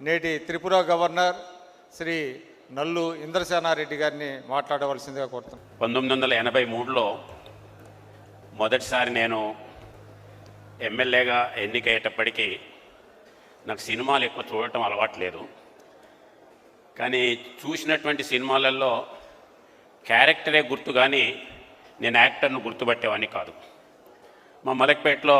నేటి త్రిపుర గవర్నర్ శ్రీ నల్లు ఇంద్రసేనారెడ్డి గారిని మాట్లాడవలసిందిగా కోరుతున్నాను పంతొమ్మిది వందల ఎనభై మూడులో మొదటిసారి నేను ఎమ్మెల్యేగా ఎన్నికయ్యేటప్పటికీ నాకు సినిమాలు ఎక్కువ చూడటం అలవాటు లేదు. కానీ చూసినటువంటి సినిమాలలో క్యారెక్టరే గుర్తు కానీ నేను యాక్టర్ను గుర్తుపట్టేవాడిని కాదు. మా మలక్పేటలో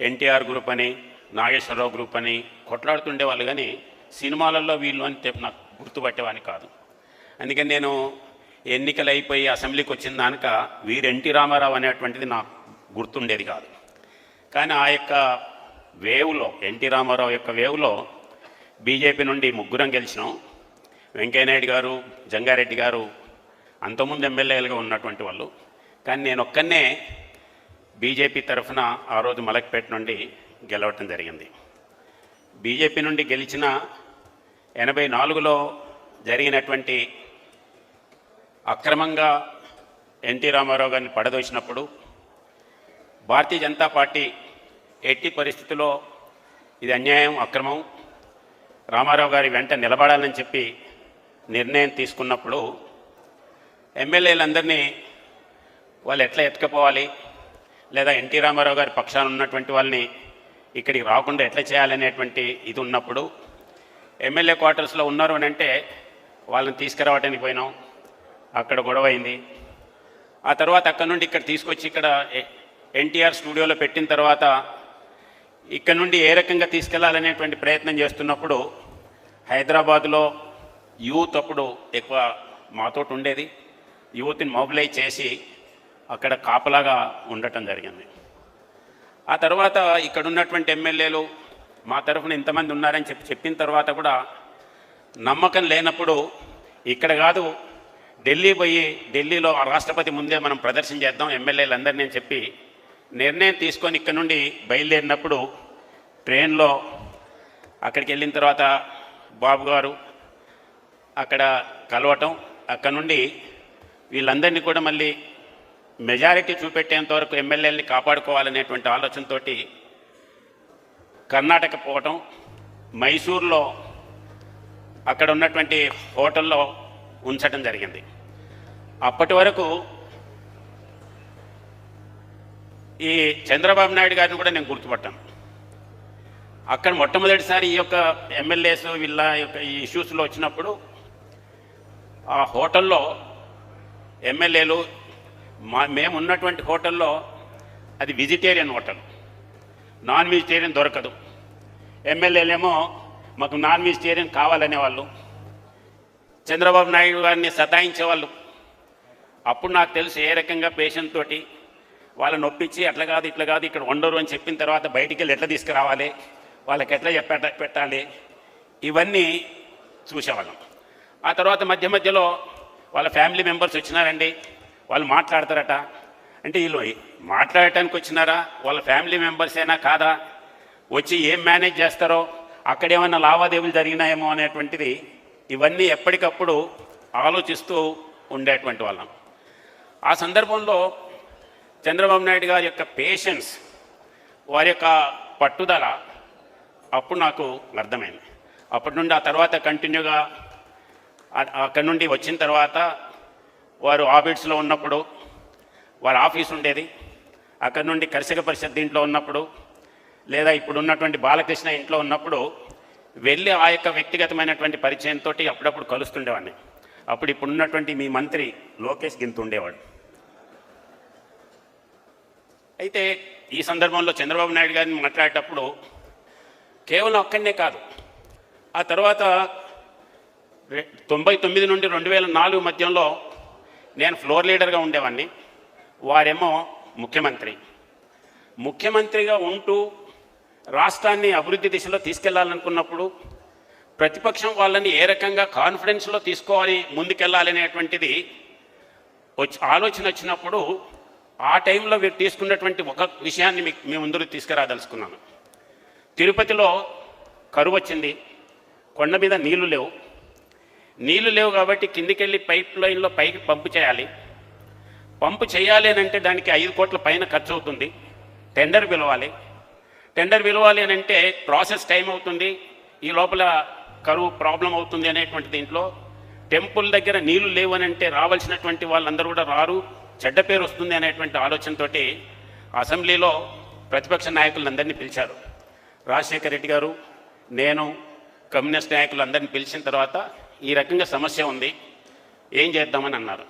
ఎన్టీఆర్ గ్రూప్ అని నాగేశ్వరరావు గ్రూప్ అని కొట్లాడుతుండే వాళ్ళు కానీ సినిమాలలో వీళ్ళు అని నాకు గుర్తుపట్టేవాడిని కాదు. అందుకని నేను ఎన్నికలు అయిపోయి అసెంబ్లీకి వచ్చిన దానిక వీరు ఎన్టీ రామారావు అనేటువంటిది నాకు గుర్తుండేది కాదు. కానీ ఆ యొక్క వేవ్లో ఎన్టీ రామారావు యొక్క వేవ్లో బీజేపీ నుండి ముగ్గురం గెలిచినాం. వెంకయ్యనాయుడు గారు జంగారెడ్డి గారు అంతకుముందు ఎమ్మెల్యేలుగా ఉన్నటువంటి వాళ్ళు. కానీ నేను ఒక్కనే బీజేపీ తరఫున ఆ రోజు మలక్పేట నుండి గెలవటం జరిగింది. బీజేపీ నుండి గెలిచిన ఎనభై నాలుగులో జరిగినటువంటి అక్రమంగా ఎన్టీ రామారావు గారిని పడదోసినప్పుడు భారతీయ జనతా పార్టీ ఎట్టి పరిస్థితుల్లో ఇది అన్యాయం అక్రమం రామారావు గారి వెంట నిలబడాలని చెప్పి నిర్ణయం తీసుకున్నప్పుడు ఎమ్మెల్యేలందరినీ వాళ్ళు ఎట్లా ఎత్తుకపోవాలి? లేదా ఎన్టీ రామారావు గారి పక్షాన ఉన్నటువంటి వాళ్ళని ఇక్కడికి రాకుండా ఎట్లా చేయాలనేటువంటి ఇది ఉన్నప్పుడు ఎమ్మెల్యే క్వార్టర్స్లో ఉన్నారు అని అంటే వాళ్ళని తీసుకురావడానికి పోయినాం. అక్కడ గొడవ అయింది. ఆ తర్వాత అక్కడ నుండి ఇక్కడ తీసుకొచ్చి ఇక్కడ ఎన్టీఆర్ స్టూడియోలో పెట్టిన తర్వాత ఇక్కడ నుండి ఏ రకంగా తీసుకెళ్ళాలనేటువంటి ప్రయత్నం చేస్తున్నప్పుడు హైదరాబాద్లో యూత్ అప్పుడు ఎక్కువ మాతోటి ఉండేది. యూత్ని మొబిలైజ్ చేసి అక్కడ కాపలాగా ఉండటం జరిగింది. ఆ తర్వాత ఇక్కడ ఉన్నటువంటి ఎమ్మెల్యేలు మా తరఫున ఇంతమంది ఉన్నారని చెప్పి చెప్పిన తర్వాత కూడా నమ్మకం లేనప్పుడు ఇక్కడ కాదు ఢిల్లీ పోయి ఢిల్లీలో ఆ రాష్ట్రపతి ముందే మనం ప్రదర్శన చేద్దాం ఎమ్మెల్యేలందరినీ అని చెప్పి నిర్ణయం తీసుకొని ఇక్కడ నుండి బయలుదేరినప్పుడు ట్రైన్లో అక్కడికి వెళ్ళిన తర్వాత బాబు గారు అక్కడ కలవటం అక్కడ నుండి వీళ్ళందరినీ కూడా మళ్ళీ మెజారిటీ చూపెట్టేంత వరకు ఎమ్మెల్యేలని కాపాడుకోవాలనేటువంటి ఆలోచనతోటి కర్ణాటక పోవటం మైసూర్లో అక్కడ ఉన్నటువంటి హోటల్లో ఉంచడం జరిగింది. అప్పటి వరకు ఈ చంద్రబాబు నాయుడు గారిని కూడా నేను గుర్తుపట్టాను. అక్కడ మొట్టమొదటిసారి ఈ యొక్క ఎమ్మెల్యేస్ వీళ్ళ యొక్క ఈ ఇష్యూస్లో వచ్చినప్పుడు ఆ హోటల్లో ఎమ్మెల్యేలు మా మేము ఉన్నటువంటి హోటల్లో అది వెజిటేరియన్ హోటల్. నాన్ వెజిటేరియన్ దొరకదు. ఎమ్మెల్యేలేమో మాకు నాన్ వెజిటేరియన్ కావాలనే వాళ్ళు చంద్రబాబు నాయుడు గారిని సతాయించేవాళ్ళు. అప్పుడు నాకు తెలుసు ఏ రకంగా పేషెంట్ తోటి వాళ్ళని ఒప్పించి అట్లా కాదు ఇట్లా కాదు ఇక్కడ ఉండరు అని చెప్పిన తర్వాత బయటికి వెళ్ళి ఎట్లా తీసుకురావాలి వాళ్ళకి ఎట్లా చెప్ప పెట్టాలి ఇవన్నీ చూసేవాళ్ళం. ఆ తర్వాత మధ్య మధ్యలో వాళ్ళ ఫ్యామిలీ మెంబర్స్ వచ్చినారండి. వాళ్ళు మాట్లాడతారట. అంటే వీళ్ళు మాట్లాడటానికి వచ్చినారా? వాళ్ళ ఫ్యామిలీ మెంబర్స్ అయినా కాదా? వచ్చి ఏం మేనేజ్ చేస్తారో? అక్కడ ఏమైనా లావాదేవీలు జరిగినాయేమో అనేటువంటిది ఇవన్నీ ఎప్పటికప్పుడు ఆలోచిస్తూ ఉండేటువంటి వాళ్ళం. ఆ సందర్భంలో చంద్రబాబు నాయుడు గారి యొక్క పేషెన్స్ వారి యొక్క పట్టుదల అప్పుడు నాకు అర్థమైంది. అప్పటి నుండి ఆ తర్వాత కంటిన్యూగా అక్కడి నుండి వచ్చిన తర్వాత వారు ఆఫీస్లో ఉన్నప్పుడు వారి ఆఫీస్ ఉండేది. అక్కడి నుండి కర్షక పరిషత్ దీంట్లో ఉన్నప్పుడు లేదా ఇప్పుడు ఉన్నటువంటి బాలకృష్ణ ఇంట్లో ఉన్నప్పుడు వెళ్ళి ఆ యొక్క వ్యక్తిగతమైనటువంటి పరిచయంతో అప్పుడప్పుడు కలుస్తుండేవాడిని. అప్పుడు ఇప్పుడు ఉన్నటువంటి మీ మంత్రి లోకేష్ గింత ఉండేవాడు. అయితే ఈ సందర్భంలో చంద్రబాబు నాయుడు గారిని మాట్లాడేటప్పుడు కేవలం ఒక్కడనే కాదు ఆ తర్వాత తొంభై తొమ్మిది నుండి రెండు వేల నాలుగు మధ్యంలో నేను ఫ్లోర్ లీడర్గా ఉండేవాడిని. వారేమో ముఖ్యమంత్రి. ముఖ్యమంత్రిగా ఉంటూ రాష్ట్రాన్ని అభివృద్ధి దిశలో తీసుకెళ్ళాలనుకున్నప్పుడు ప్రతిపక్షం వాళ్ళని ఏ రకంగా కాన్ఫిడెన్స్లో తీసుకోవాలి ముందుకెళ్ళాలనేటువంటిది వచ్చి ఆలోచన వచ్చినప్పుడు ఆ టైంలో మీరు తీసుకున్నటువంటి ఒక విషయాన్ని మీకు మీ ముందు తీసుకురాదలుచుకున్నాను. తిరుపతిలో కరువు వచ్చింది. కొండ మీద నీళ్ళు లేవు. నీళ్ళు లేవు కాబట్టి కిందికెళ్ళి పైప్ లైన్లో పైకి పంపు చేయాలి. పంపు చేయాలి అని అంటే దానికి ఐదు కోట్ల పైన ఖర్చు అవుతుంది. టెండర్ పిలవాలి. టెండర్ పిలవాలి అని అంటే ప్రాసెస్ టైం అవుతుంది. ఈ లోపల కరువు ప్రాబ్లం అవుతుంది అనేటువంటి దీంట్లో టెంపుల్ దగ్గర నీళ్ళు లేవని అంటే రావాల్సినటువంటి వాళ్ళందరూ కూడా రారు. చెడ్డ పేరు వస్తుంది అనేటువంటి ఆలోచనతోటి అసెంబ్లీలో ప్రతిపక్ష నాయకులందరినీ పిలిచారు. రాజశేఖర రెడ్డి గారు నేను కమ్యూనిస్ట్ నాయకులందరినీ పిలిచిన తర్వాత ఈ రకంగా సమస్య ఉంది ఏం చేద్దామని అన్నారు.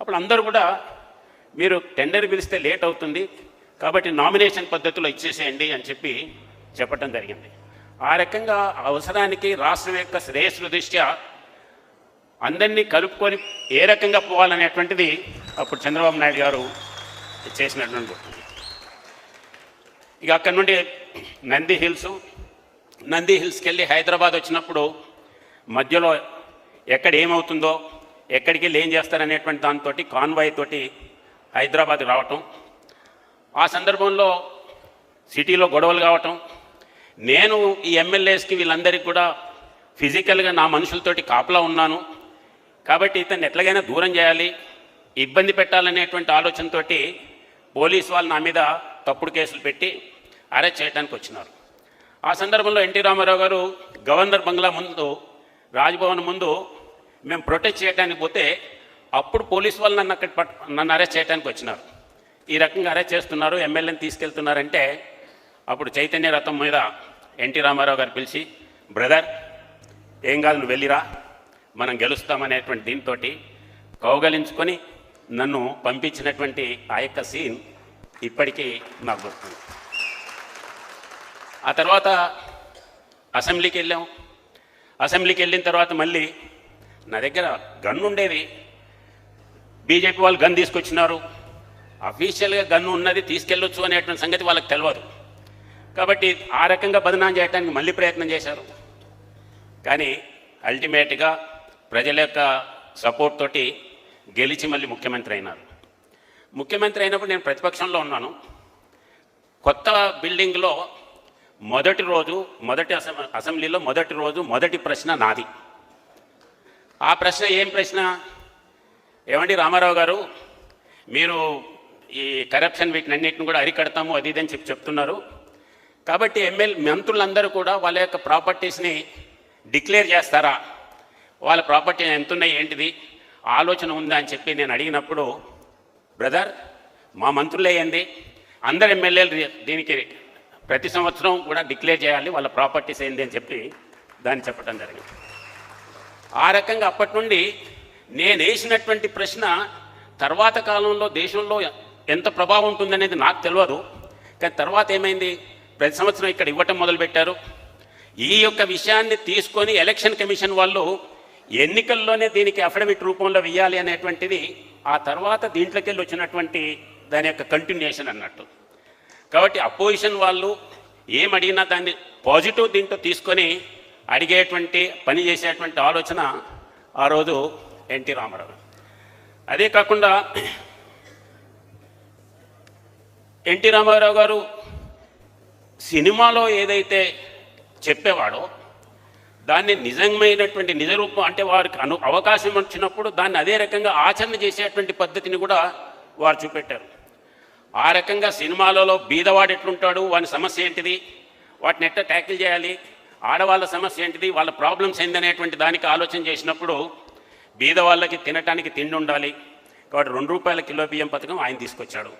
అప్పుడు అందరూ కూడా మీరు టెండర్ పిలిస్తే లేట్ అవుతుంది కాబట్టి నామినేషన్ పద్ధతిలో ఇచ్చేసేయండి అని చెప్పి చెప్పడం జరిగింది. ఆ రకంగా అవసరానికి రాష్ట్రం యొక్క శ్రేయస్సు దృష్ట్యా అందరినీ కలుపుకొని ఏ రకంగా పోవాలనేటువంటిది అప్పుడు చంద్రబాబు నాయుడు గారు చేసినటువంటి ఇక అక్కడ నుండి నంది హిల్స్ నంది హిల్స్కి వెళ్ళి హైదరాబాద్ వచ్చినప్పుడు మధ్యలో ఎక్కడ ఏమవుతుందో ఎక్కడికి వెళ్ళి ఏం చేస్తారనేటువంటి దాంతో కాన్వాయ్ తోటి హైదరాబాద్ రావటం. ఆ సందర్భంలో సిటీలో గొడవలు కావటం. నేను ఈ ఎమ్మెల్యేస్కి వీళ్ళందరికీ కూడా ఫిజికల్గా నా మనుషులతోటి కాపలా ఉన్నాను. కాబట్టి ఇతన్ని ఎట్లాగైనా దూరం చేయాలి ఇబ్బంది పెట్టాలనేటువంటి ఆలోచనతో పోలీస్ వాళ్ళు నా మీద తప్పుడు కేసులు పెట్టి అరెస్ట్ చేయడానికి వచ్చినారు. ఆ సందర్భంలో ఎన్టీ రామారావు గారు గవర్నర్ బంగ్లా ముందు రాజ్భవన్ ముందు మేము ప్రొటెస్ట్ చేయడానికి పోతే అప్పుడు పోలీస్ వాళ్ళు నన్ను అక్కడ పట్ నన్ను అరెస్ట్ చేయడానికి వచ్చినారు. ఈ రకంగా అరెస్ట్ చేస్తున్నారు ఎమ్మెల్యేని తీసుకెళ్తున్నారంటే అప్పుడు చైతన్య రథం మీద ఎన్టీ రామారావు గారు పిలిచి బ్రదర్ ఏం కాదు నువ్వు వెళ్ళిరా మనం గెలుస్తామనేటువంటి దీంతో కౌగలించుకొని నన్ను పంపించినటువంటి ఆ యొక్క సీన్ ఇప్పటికీ నాకు గుర్తుంది. ఆ తర్వాత అసెంబ్లీకి వెళ్ళాం. అసెంబ్లీకి వెళ్ళిన తర్వాత మళ్ళీ నా దగ్గర గన్ ఉండేది. బీజేపీ వాళ్ళు గన్ తీసుకొచ్చినారు. అఫీషియల్గా గన్ను ఉన్నది తీసుకెళ్ళొచ్చు అనేటువంటి సంగతి వాళ్ళకి తెలియదు కాబట్టి ఆ రకంగా బదనాం చేయడానికి మళ్ళీ ప్రయత్నం చేశారు. కానీ అల్టిమేట్గా ప్రజల యొక్క సపోర్ట్ తోటి గెలిచి మళ్ళీ ముఖ్యమంత్రి అయినారు. ముఖ్యమంత్రి అయినప్పుడు నేను ప్రతిపక్షంలో ఉన్నాను. కొత్త బిల్డింగ్లో మొదటి రోజు మొదటి అసెంబ్లీలో మొదటి రోజు మొదటి ప్రశ్న నాది. ఆ ప్రశ్న ఏం ప్రశ్న? ఏమండి రామారావు గారు? మీరు ఈ కరప్షన్ వీటినన్నింటిని కూడా అరికడతాము అది ఇది అని చెప్పి చెప్తున్నారు. కాబట్టి ఎమ్మెల్యే మంత్రులందరూ కూడా వాళ్ళ యొక్క ప్రాపర్టీస్ని డిక్లేర్ చేస్తారా? వాళ్ళ ప్రాపర్టీ ఎంత ఉన్నాయి ఏంటిది? ఆలోచన ఉందా అని చెప్పి నేను అడిగినప్పుడు బ్రదర్ మా మంత్రులే ఏంది? అందరు ఎమ్మెల్యేలు దీనికి ప్రతి సంవత్సరం కూడా డిక్లేర్ చేయాలి వాళ్ళ ప్రాపర్టీస్ ఏంది అని చెప్పి దాన్ని చెప్పడం జరిగింది. ఆ రకంగా అప్పటి నుండి నేను వేసినటువంటి ప్రశ్న తర్వాత కాలంలో దేశంలో ఎంత ప్రభావం ఉంటుందనేది నాకు తెలియదు. కానీ తర్వాత ఏమైంది? ప్రతి సంవత్సరం ఇక్కడ ఇవ్వటం మొదలుపెట్టారు ఈ యొక్క విషయాన్ని తీసుకొని ఎలక్షన్ కమిషన్ వాళ్ళు ఎన్నికల్లోనే దీనికి అఫిడవిట్ రూపంలో వెయ్యాలి అనేటువంటిది ఆ తర్వాత దీంట్లోకి వెళ్ళి వచ్చినటువంటి దాని యొక్క కంటిన్యూషన్ అన్నట్టు. కాబట్టి అపోజిషన్ వాళ్ళు ఏం అడిగినా దాన్ని పాజిటివ్ దీంట్లో తీసుకొని అడిగేటువంటి పని చేసేటువంటి ఆలోచన ఆ రోజు ఎన్టీ రామారావు. అదే కాకుండా ఎన్టీ రామారావు గారు సినిమాలో ఏదైతే చెప్పేవాడో దాన్ని నిజమైనటువంటి నిజ రూపం అంటే వారికి అను అవకాశం వచ్చినప్పుడు దాన్ని అదే రకంగా ఆచరణ చేసేటువంటి పద్ధతిని కూడా వారు చూపెట్టారు. ఆ రకంగా సినిమాలలో బీదవాడు ఎట్లుంటాడు వాని సమస్య ఏంటిది వాటిని ఎట్లా ట్యాకిల్ చేయాలి ఆడవాళ్ళ సమస్య ఏంటిది వాళ్ళ ప్రాబ్లమ్స్ ఏందనేటువంటి దానికి ఆలోచన చేసినప్పుడు బీదవాళ్ళకి తినటానికి తిండి ఉండాలి. కాబట్టి రెండు రూపాయల కిలో బియ్యం పథకం ఆయన తీసుకొచ్చాడు.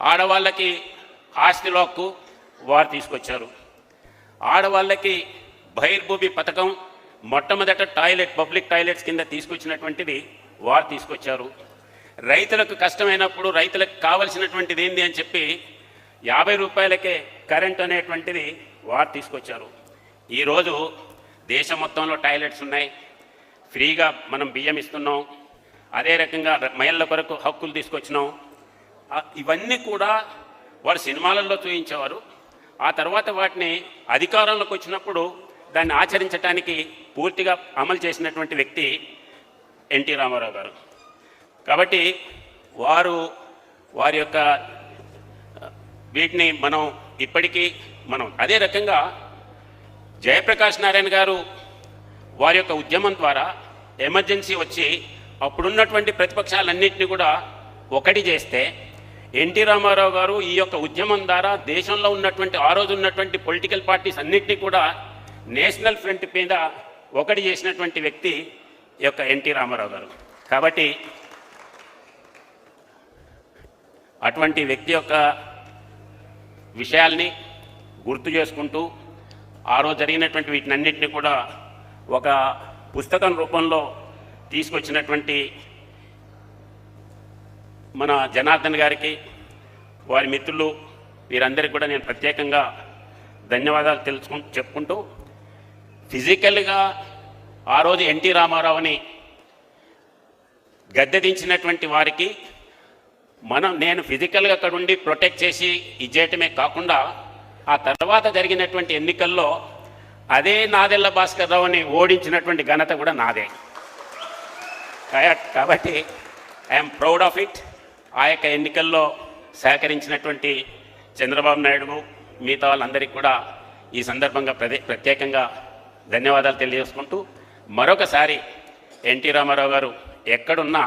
ఆడవాళ్ళకి ఆస్తిలో హక్కు వారు తీసుకొచ్చారు. ఆడవాళ్ళకి బహిర్భూమి పథకం మొట్టమొదట టాయిలెట్ పబ్లిక్ టాయిలెట్స్ కింద తీసుకొచ్చినటువంటిది వారు తీసుకొచ్చారు. రైతులకు కష్టమైనప్పుడు రైతులకు కావలసినటువంటిది ఏంది అని చెప్పి యాభై రూపాయలకే కరెంట్ అనేటువంటిది వారు తీసుకొచ్చారు. ఈరోజు దేశం మొత్తంలో టాయిలెట్స్ ఉన్నాయి. ఫ్రీగా మనం బియ్యం ఇస్తున్నాం. అదే రకంగా మహిళల కొరకు హక్కులు తీసుకొచ్చినాం. ఇవన్నీ కూడా వారు సినిమాలలో చూపించేవారు ఆ తర్వాత వాటిని అధికారంలోకి వచ్చినప్పుడు దాన్ని ఆచరించడానికి పూర్తిగా అమలు చేసినటువంటి వ్యక్తి ఎన్టీ రామారావు గారు. కాబట్టి వారు వారి యొక్క వీటిని మనం ఇప్పటికీ మనం అదే రకంగా జయప్రకాష్ నారాయణ గారు వారి యొక్క ఉద్యమం ద్వారా ఎమర్జెన్సీ వచ్చి అప్పుడున్నటువంటి ప్రతిపక్షాలన్నింటినీ కూడా ఒకటి చేస్తే ఎన్టీ రామారావు గారు ఈ యొక్క ఉద్యమం ద్వారా దేశంలో ఉన్నటువంటి ఆ రోజు ఉన్నటువంటి పొలిటికల్ పార్టీస్ అన్నింటినీ కూడా నేషనల్ ఫ్రంట్ మీద ఒకటి చేసినటువంటి వ్యక్తి ఈ యొక్క ఎన్టీ రామారావు గారు. కాబట్టి అటువంటి వ్యక్తి యొక్క విషయాల్ని గుర్తు చేసుకుంటూ ఆ రోజు జరిగినటువంటి వీటినన్నింటినీ కూడా ఒక పుస్తకం రూపంలో తీసుకొచ్చినటువంటి మన జనార్దన్ గారికి వారి మిత్రులు వీరందరికీ కూడా నేను ప్రత్యేకంగా ధన్యవాదాలు తెలుసుకు చెప్పుకుంటూ ఫిజికల్గా ఆ రోజు ఎన్టీ రామారావుని గద్దె దించినటువంటి వారికి మనం నేను ఫిజికల్గా అక్కడ ఉండి ప్రొటెక్ట్ చేసి ఇచ్చేయటమే కాకుండా ఆ తర్వాత జరిగినటువంటి ఎన్నికల్లో అదే నాదెల్ల భాస్కర్ రావుని ఓడించినటువంటి ఘనత కూడా నాదే. కాబట్టి ఐఎమ్ ప్రౌడ్ ఆఫ్ ఇట్ ఆ యొక్క ఎన్నికల్లో సహకరించినటువంటి చంద్రబాబు నాయుడు మిగతా వాళ్ళందరికీ కూడా ఈ సందర్భంగా ప్రదే ప్రత్యేకంగా ధన్యవాదాలు తెలియజేసుకుంటూ మరొకసారి ఎన్టీ రామారావు గారు ఎక్కడున్నా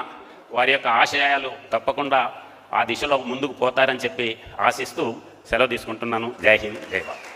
వారి యొక్క ఆశయాలు తప్పకుండా ఆ దిశలో ముందుకు పోతారని చెప్పి ఆశిస్తూ సెలవు తీసుకుంటున్నాను. జై హింద్ జై భారత్.